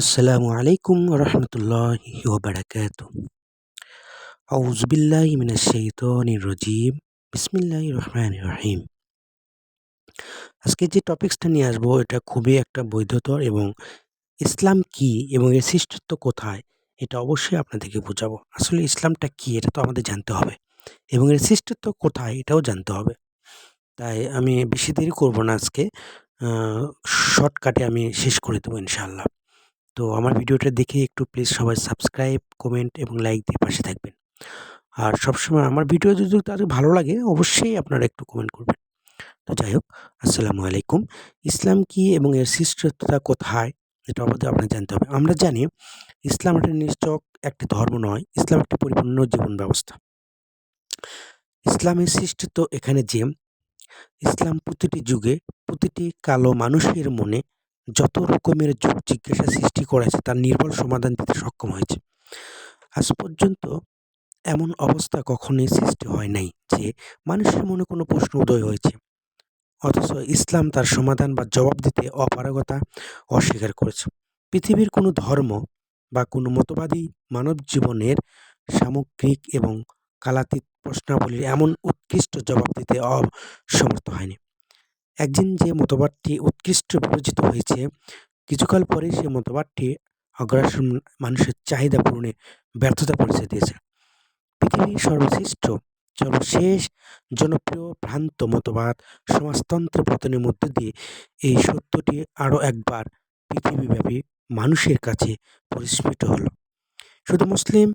আসসালামু আলাইকুম রহমতুল্লাহি ওবারাকাতু আউজ বিল্লাহি মিনাশ শাইতানির রাজিম। বিসমিল্লাহির রহমানির রহিম। আজকে যে টপিকসটা নিয়ে আসব, এটা খুবই একটা বৈধতর এবং ইসলাম কি এবং এর শ্রেষ্ঠত্ব কোথায়, এটা অবশ্যই আপনাদেরকে বোঝাবো। আসলে ইসলামটা কি, এটা তো আমাদের জানতে হবে এবং এর শ্রেষ্ঠত্ব কোথায়, এটাও জানতে হবে। তাই আমি বেশি দেরি করব না আজকে। শর্টকাটে আমি শেষ করে দেবো ইনশাআল্লাহ। তো আমার ভিডিওটা দেখে একটু প্লিজ সবাই সাবস্ক্রাইব কমেন্ট এবং লাইক দিয়ে পাশে থাকবেন। আর সবসময় আমার ভিডিও যদি তাদের ভালো লাগে, অবশ্যই আপনারা একটু কমেন্ট করবেন। তো যাই হোক, আসসালামু আলাইকুম। ইসলাম কি এবং এর শ্রেষ্ঠতা কোথায়? এটা আমাদের আপনার জানতে হবে। আমরা জানি ইসলাম একটা নিশ্চক একটি ধর্ম নয়, ইসলাম একটি পরিপূর্ণ জীবন ব্যবস্থা। ইসলামের শ্রেষ্ঠত্ব এখানে যে, ইসলাম প্রতিটি যুগে প্রতিটি কালো মানুষের মনে যত রকমের যুগ জিজ্ঞাসা সৃষ্টি করেছে, তার নির্ভর সমাধান দিতে সক্ষম হয়েছে। আজ পর্যন্ত এমন অবস্থা কখনোই সৃষ্টি হয় নাই যে মানুষের মনে কোনো প্রশ্ন উদয় হয়েছে। অথচ ইসলাম তার সমাধান বা জবাব দিতে অপারগতা অস্বীকার করেছে। পৃথিবীর কোনো ধর্ম বা কোনো মতবাদী মানব জীবনের সামগ্রিক এবং কালাতীত প্রশ্নাবলীর এমন উৎকৃষ্ট জবাব দিতে অসমর্থ হয়নি। একদিন যে মতবাদটি উৎকৃষ্ট বিবেচিত হয়েছে, কিছুকাল পরে সে মতবাদটি অগ্রাসন মানুষের চাহিদা পূরণে ব্যর্থতা পরিচয় দিয়েছে। পৃথিবীর সর্বশ্রেষ্ঠ, সর্বশেষ জনপ্রিয় ভ্রান্ত মতবাদ সমাজতন্ত্রের পতনের মধ্য দিয়ে এই সত্যটি আরও একবার পৃথিবীব্যাপী মানুষের কাছে পরিস্ফুট হলো। শুধু মুসলিম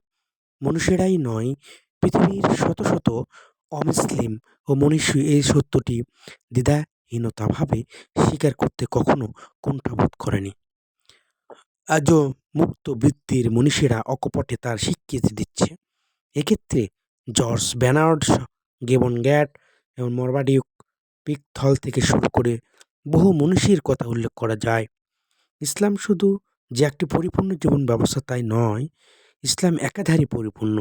মানুষেরাই নয়, পৃথিবীর শত শত অমুসলিম ও মনীষী এই সত্যটি দ্বিধা হীনতাভাবে স্বীকার করতে কখনো কুণ্ঠাবোধ করেনি। আজও মুক্ত বৃত্তির মনীষীরা অকপটে তার স্বীকৃতি দিচ্ছে। এক্ষেত্রে জর্জ ব্যানার্ড গেবন গ্যাট এবং মরবাডিউক পিকথল থেকে শুরু করে বহু মনীষীর কথা উল্লেখ করা যায়। ইসলাম শুধু যে একটি পরিপূর্ণ জীবন ব্যবস্থা তাই নয়, ইসলাম একাধারে পরিপূর্ণ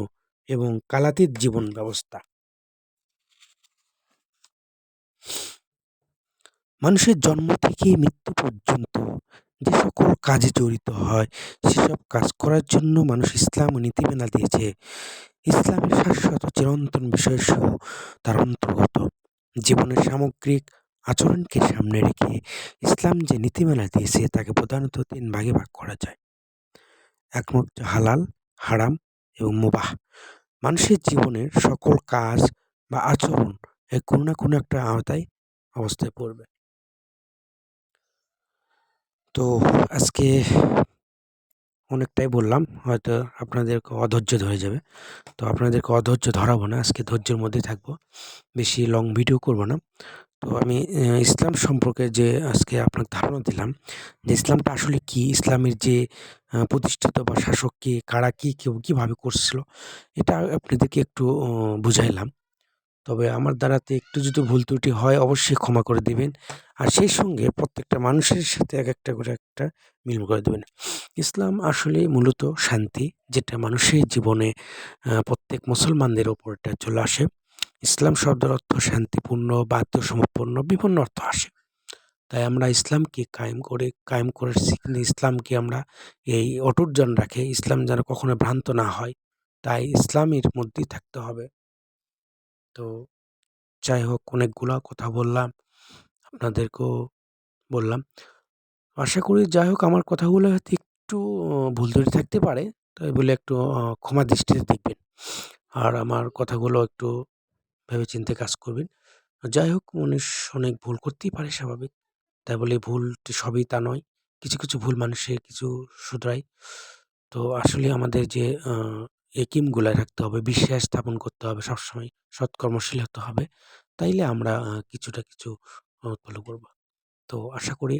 এবং কালাতীত জীবন ব্যবস্থা। মানুষের জন্ম থেকে মৃত্যু পর্যন্ত যে সকল কাজে জড়িত হয়, সেসব কাজ করার জন্য মানুষ ইসলাম নীতিমালা দিয়েছে। ইসলামের শাশ্বত চিরন্তন বিষয়সহ তার অন্তর্গত। জীবনের সামগ্রিক আচরণকে সামনে রেখে ইসলাম যে নীতিমালা দিয়েছে, তাকে প্রধানত তিন ভাগে ভাগ করা যায়। একমাত্র হালাল, হারাম এবং মোবাহ। মানুষের জীবনের সকল কাজ বা আচরণ কোনো না কোনো একটা আওতায় অবস্থায় পড়বে। তো আজকে অনেকটাই বললাম, হয়তো আপনাদেরকে অধৈর্য ধরে যাবে। তো আপনাদেরকে অধৈর্য ধরাবো না, আজকে ধৈর্যের মধ্যে থাকব। বেশি লং ভিডিও করব না। তো আমি ইসলাম সম্পর্কে যে আজকে আপনাকে ধারণা দিলাম, যে ইসলামটা আসলে কি? ইসলামের যে প্রতিষ্ঠিত বা শাসক কে, কারা কী, কেউ কীভাবে করছিল, এটা আপনাদেরকে একটু বুঝাইলাম। তবে আমার দ্বারাতে একটু যদি ভুল ত্রুটি হয়, অবশ্যই ক্ষমা করে দিবেন। আর সেই সঙ্গে প্রত্যেকটা মানুষের সাথে এক একটা করে একটা মিল করে দেবেন। ইসলাম আসলে মূলত শান্তি, যেটা মানুষের জীবনে প্রত্যেক মুসলমানদের ওপর এটা চলে আসে। ইসলাম শব্দের অর্থ শান্তিপূর্ণ বা আত্মসমর্পন্ন বিভিন্ন অর্থ আসে। তাই আমরা ইসলামকে কায়েম করে কায়েম করে কিন্তু ইসলামকে আমরা এই অটুট জন রাখে। ইসলাম যেন কখনো ভ্রান্ত না হয়। তাই ইসলামের মধ্যেই থাকতে হবে। তো যাই হোক, অনেকগুলা কথা বললাম, আপনাদেরকেও বললাম। আশা করি যাই হোক, আমার কথাগুলো হয়তো একটু ভুল ত্রুটি থাকতে পারে, তাই বলে একটু ক্ষমা দৃষ্টিতে দেখবেন। আর আমার কথাগুলো একটু ভেবে চিন্তে কাজ করবেন। যাই হোক, মানুষ অনেক ভুল করতেই পারে স্বাভাবিক, তাই বলে ভুল সবই তা নয়, কিছু কিছু ভুল মানুষের কিছু শুধরাই তো আসলে আমাদের যে একিমগুলা রাখতে হবে, বিশ্বাস স্থাপন করতে হবে, সবসময় সৎকর্মশীল হতে হবে। তাইলে আমরা কিছুটা কিছু ফলো করব। তো আশা করি